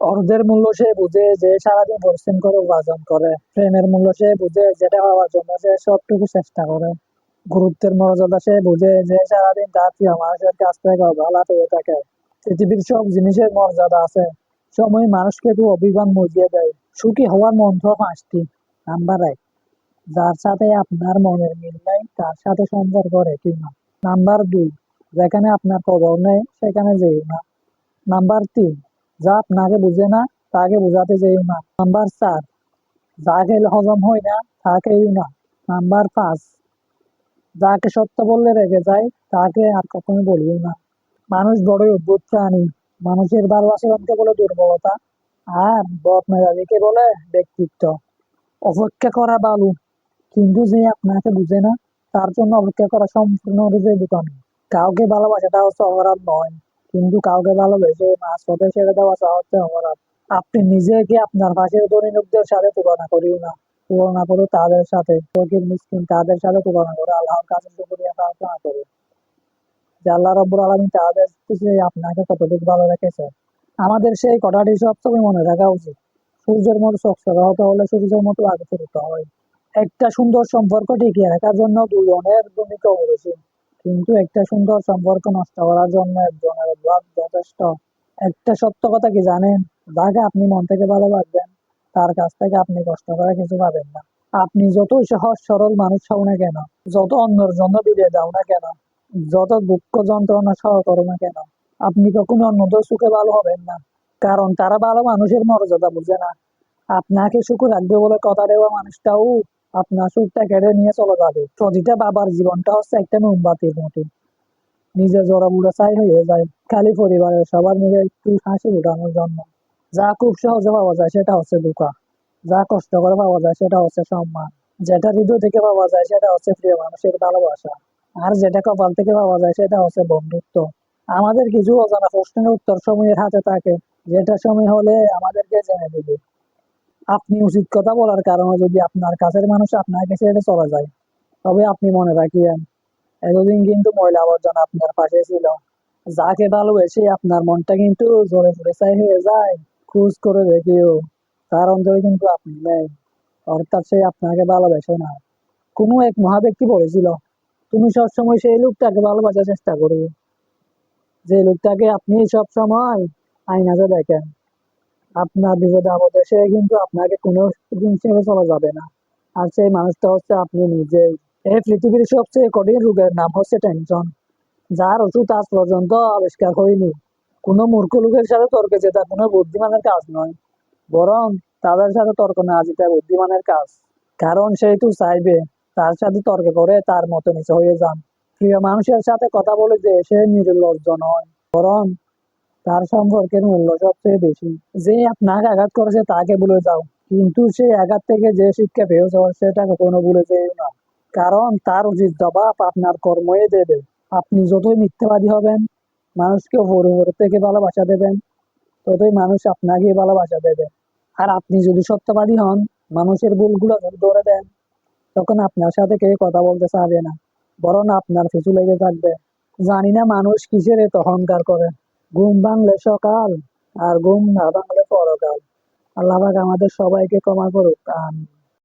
অর্ধের মূল্য সে বুঝে যে সারাদিন পরিশ্রম করে উপার্জন করে। প্রেমের মূল্য সে বুঝে যেটা পাওয়ার জন্য সে সবটুকু চেষ্টা করে। গুরুত্বের মর্যাদা সে বুঝে যে সারাদিন তার প্রিয় মানুষের কাছ থেকে অবহেলা পেয়ে থাকে। পৃথিবীর সব জিনিসের মর্যাদা আছে। সময় মানুষকে তো অভিমান মজিয়ে দেয়। সুখী হওয়ার মন্ত্র পাঁচটি। নাম্বার এক, যার সাথে আপনার মনের মিল নেই, তার সাথে সম্পর্ক রেখে না? নাম্বার দুই, যেখানে আপনার খবর নেই, সেখানে যেও না। নাম্বার তিন যা আপনাকে বুঝে না, তাকে বোঝাতে যেও না। নাম্বার চার যা খেলে হজম হয় না তা খেয়েও না। নাম্বার পাঁচ, যাকে সত্য বললে রেগে যায়, তাকে আর কখনো বলিও না। মানুষ বড়ই অদ্ভুত প্রাণী। মানুষের ভালোবাসাকে বলে দুর্বলতা, আর বদ মেজাজিকে বলে ব্যক্তিত্ব। অপেক্ষা করা বালু, কিন্তু যে আপনাকে বুঝে না, তার জন্য অপেক্ষা করা সম্পূর্ণরূপে বোকামি। কাউকে ভালোবাসাটা হচ্ছে অপরাধ নয়। কিন্তু কাউকে ভালোবেসে মাছ পথে ছেড়ে দেওয়া হচ্ছে অপরাধ আপনি নিজেকে আপনার পাশের লোকদের সাথে তুলনা করিও না? তুলনা করো তাদের সাথে। ফকির মিসকিন, তাদের সাথে তুলনা করে। আল্লাহর কাছে শুকরিয়া প্রার্থনা করো। যে আল্লাহ রব্বুল আলমী তাদের পিছিয়ে আপনাকে কতটুকু ভালো রেখেছে? আমাদের সেই কথাটি সবসময় মনে রাখা উচিত। সূর্যের মতো চকচকা হতে হলে সূর্যের মতো আগে চলতে হয়। একটা সুন্দর সম্পর্ক টিকিয়ে রাখার জন্য দুজনের ভূমিকা অপরিসীম কিন্তু একটা সুন্দর সম্পর্ক নষ্ট করার জন্য একজনের অভাব যথেষ্ট। একটা সত্য কথা কি জানেন? যাকে আপনি মন থেকে ভালোবাসবেন, তার কাছ থেকে আপনি কষ্ট করে কিছু পাবেন না। আপনি যতই সহজ সরল মানুষ হও না কেন, যত অন্যের জন্য দূরে যাও না কেন, যত দুঃখ যন্ত্রণা সহ করো না কেন, আপনি কখনো অন্যদের সুখে ভালো হবেন না, কারণ তারা ভালো মানুষের মর্যাদা বুঝে না। আপনাকে সুখ রাখবে বলে কথা দেওয়া মানুষটাও আপনার সুখটা কেড়ে নিয়ে চলে যাবে। প্রতিটা বাবার জীবনটা হচ্ছে একটা মোমবাতির মতো। নিজে জোড়া বুড়া চাই হয়ে যায়, খালি পরিবারের সবার মিলে একটু হাসি উঠানোর জন্য। যা খুব সহজে পাওয়া যায় সেটা হচ্ছে দুঃখা যা কষ্ট করে পাওয়া যায় সেটা হচ্ছে সম্মান। যেটা হৃদয় থেকে পাওয়া যায় সেটা হচ্ছে প্রিয় মানুষের ভালোবাসা। আর যেটা কপাল থেকে পাওয়া যায় সেটা হচ্ছে বন্ধুত্ব। আমাদের কিছু অজানা প্রশ্নের উত্তর সময়ের হাতে থাকে। যেটা সময় হলে আমাদেরকে জেনে দিবে আপনি উচিত কথা বলার কারণে যদি আপনার কাছের মানুষ আপনাকে ছেড়ে চলে যায়, তবে আপনি মনে রাখিয়েন এতদিন কিন্তু ময়লা আবর্জনা আপনার পাশে ছিল। যাকে ভালোবেসে আপনার মনটা কিন্তু জোরে জোরে চাই হয়ে যায়, খোঁজ করে দেখিও, তার অন্তরে কিন্তু আপনি নেই। অর্থাৎ সে আপনাকে ভালোবেসে না। কোনো এক মহাব্যক্তি বলেছিল, তুমি সবসময় সেই লোকটাকে ভালোবাসার চেষ্টা করবে। যে লোকটাকে আপনি সবসময় আইনাতে দেখেন। আপনার বিপদে আপদে, সে কিন্তু আপনাকে কোনো ছেড়ে চলে যাবে না। আর সেই মানুষটা হচ্ছে আপনি নিজেই এই পৃথিবীর সবচেয়ে কঠিন রোগের নাম হচ্ছে টেনশন যার ওষুধ আজ পর্যন্ত আবিষ্কার হয়নি। কোনো মূর্খ লোকের সাথে তর্কে যেটা কোনো বুদ্ধিমানের কাজ নয়। বরং তাদের সাথে তর্ক না যেটা বুদ্ধিমানের কাজ। কারণ সেই তো চাইবে তার সাথে তর্ক করে তার মতো নিচে হয়ে যান। প্রিয় মানুষের সাথে কথা বলে যে সে নির্লজ্জ নয়। বরং তার সম্পর্কের মূল্য সবচেয়ে বেশি। যে আপনাকে আঘাত করেছে তাকে ভুলে যাও। কিন্তু সেই আঘাত থেকে যে শিক্ষা পেয়েছ, সেটা কখনো ভুলে যেও না। কারণ তার উচিত জবাব আপনার কর্মই দেবে। আপনি যতই মিথ্যাবাদী হবেন, মানুষকে উপর থেকে ভালোবাসা দেবেন, ততই মানুষ আপনাকে ভালোবাসা দেবে। আর আপনি যদি সত্যবাদী হন, মানুষের ভুলগুলো ধরে দেন, তখন আপনার সাথে কেউ কথা বলতে চাবে না। বরং আপনার পিছু লেগে থাকবে। জানি না মানুষ কিসের এত অহংকার করে। ঘুম ভাঙলে সকাল আর ঘুম না ভাঙলে পরকাল। আল্লাহ পাক আমাদের সবাইকে ক্ষমা করুক, আমিন।